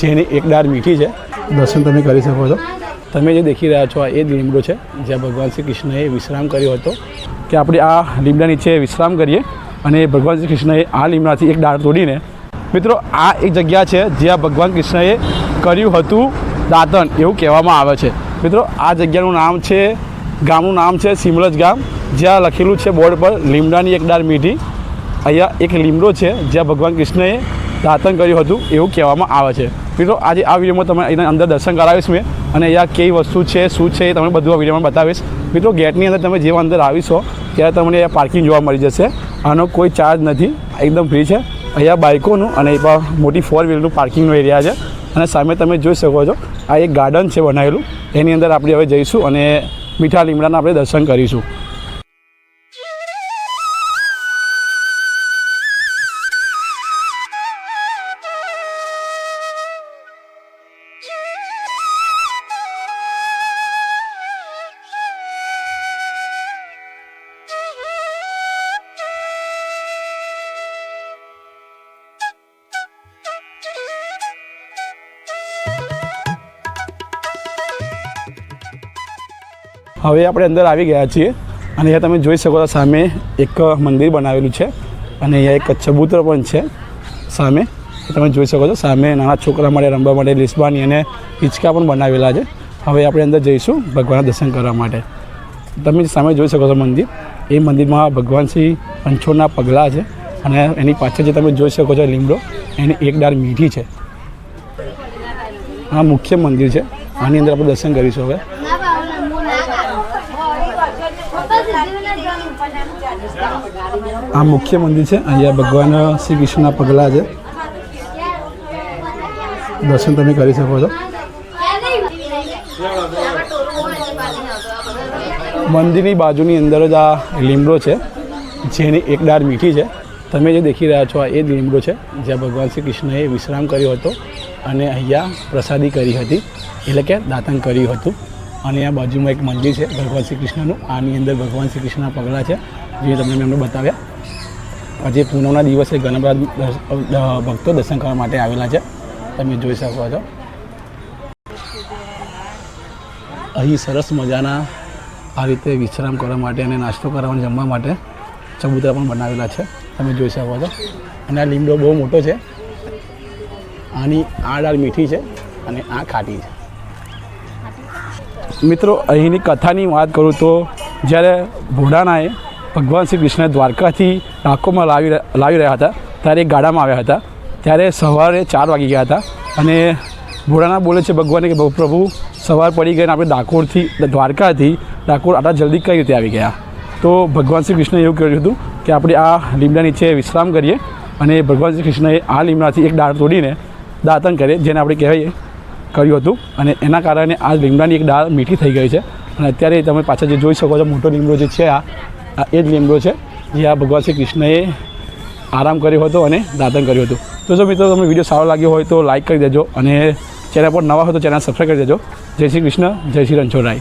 જેની એક ડાળ મીઠી છે. દર્શન તમે કરી શકો છો. તમે જે દેખી રહ્યા છો આ એ જ લીમડો છે જ્યાં ભગવાન શ્રી કૃષ્ણએ વિશ્રામ કર્યો હતો. કે આપણે આ લીમડા નીચે વિશ્રામ કરીએ અને ભગવાન શ્રી કૃષ્ણએ આ લીમડાથી એક ડાળ તોડીને મિત્રો આ એક જગ્યા છે જ્યાં ભગવાન કૃષ્ણએ કર્યું હતું દાંતન એવું કહેવામાં આવે છે. મિત્રો આ જગ્યાનું નામ છે ગામનું નામ છે સિમલજ ગામ જ્યાં લખેલું છે બોર્ડ પર લીમડાની એક ડાળ મીઠી. અહીંયા એક લીમડો છે જ્યાં ભગવાન કૃષ્ણએ દાંતન કર્યું હતું એવું કહેવામાં આવે છે. મિત્રો, આજે આ વિડીયોમાં તમે એના અંદર દર્શન કરાવીશ મેં અને અહીંયા કઈ વસ્તુ છે, શું છે એ તમને બધું આ વિડીયોમાં બતાવીશ. મિત્રો, ગેટની અંદર તમે જેવા અંદર આવીશો, ત્યારે તમને અહીંયા પાર્કિંગ જોવા મળી જશે. આનો કોઈ ચાર્જ નથી, એકદમ ફ્રી છે. અહીંયા બાઇકોનું અને એ મોટી ફોર વ્હીલરનું પાર્કિંગનો એરિયા છે. અને સામે તમે જોઈ શકો છો, આ એક ગાર્ડન છે બનાવેલું. એની અંદર આપણે હવે જઈશું અને મીઠા લીમડાના આપણે દર્શન કરીશું. હવે આપણે અંદર આવી ગયા છીએ અને અહીંયા તમે જોઈ શકો છો સામે એક મંદિર બનાવેલું છે અને અહીંયા એક ચબૂતરો પણ છે સામે. તમે જોઈ શકો છો સામે નાના છોકરા માટે રમવા માટે લીસબાની અને હિંચકા પણ બનાવેલા છે. હવે આપણે અંદર જઈશું ભગવાનના દર્શન કરવા માટે. તમે સામે જોઈ શકો છો મંદિર. એ મંદિરમાં ભગવાન શ્રી પંચોના પગલાં છે અને એની પાછળ જે તમે જોઈ શકો છો લીમડો, એની એક ડાળ મીઠી છે. આ મુખ્ય મંદિર છે. આની અંદર આપણે દર્શન કરીશું હવે. આ મુખ્ય મંદિર છે. અહીંયા ભગવાન શ્રી કૃષ્ણના પગલાં છે. દર્શન તમે કરી શકો છો. મંદિરની બાજુની અંદર જ આ લીમડો છે, જેની એક ડાળ મીઠી છે. તમે જે દેખી રહ્યા છો, આ એ લીમડો છે, જ્યાં ભગવાન શ્રી કૃષ્ણએ વિશ્રામ કર્યો હતો અને અહીંયા પ્રસાદી કરી હતી, એટલે કે દાતન કર્યું હતું. અને આ બાજુમાં એક મંદિર છે, ભગવાન શ્રી કૃષ્ણનું આની અંદર ભગવાન શ્રી કૃષ્ણના પગલાં છે, જે તમને મેં બતાવ્યા. આજે પૂનમના દિવસે ઘણા બધા ભક્તો દર્શન કરવા માટે આવેલા છે. તમે જોઈ શકો છો. અહીં સરસ મજાના આ રીતે વિશ્રામ કરવા માટે અને નાસ્તો કરવા જમવા માટે ચબૂતરા પણ બનાવેલા છે. તમે જોઈ શકો છો. અને આ લીમડો બહુ મોટો છે. આની આ ડાળ મીઠી છે અને આ ખાટી છે. મિત્રો, અહીંની કથાની વાત કરું તો જ્યારે ભોડાનાએ ભગવાન શ્રી કૃષ્ણ દ્વારકાથી ડાકોરમાં લાવી લાવી રહ્યા હતા, ત્યારે એક ગાડામાં આવ્યા હતા. ત્યારે સવારે ચાર વાગી ગયા હતા અને ભોળાના બોલે છે ભગવાને કે પ્રભુ, સવાર પડી ગઈ અને આપણે ડાકોરથી, દ્વારકાથી ડાકોર આટલા જલ્દી કઈ રીતે આવી ગયા? તો ભગવાન શ્રી કૃષ્ણએ એવું કર્યું હતું કે, આપણે આ લીમડા નીચે વિશ્રામ કરીએ અને ભગવાન શ્રી કૃષ્ણએ આ લીમડાથી એક ડાળ તોડીને દાતન કરીએ, જેને આપણે કહેવાય કર્યું હતું અને એના કારણે આ લીમડાની એક ડાળ મીઠી થઈ ગઈ છે. અને અત્યારે તમે પાછળ જે જોઈ શકો છો, મોટો લીમડો જે છે, આ એ જ લીમડો છે, જે આ ભગવાન શ્રી કૃષ્ણએ આરામ કર્યો હતો અને દાતન કર્યું હતું. તો જો મિત્રો તમને વીડિયો સારો લાગ્યો હોય તો લાઈક કરી દેજો અને ચેનલ પર નવા હોય તો ચેનલ સબસ્ક્રાઈબ કરી દેજો. જય શ્રી કૃષ્ણ, જય શ્રી રણછોડરાય.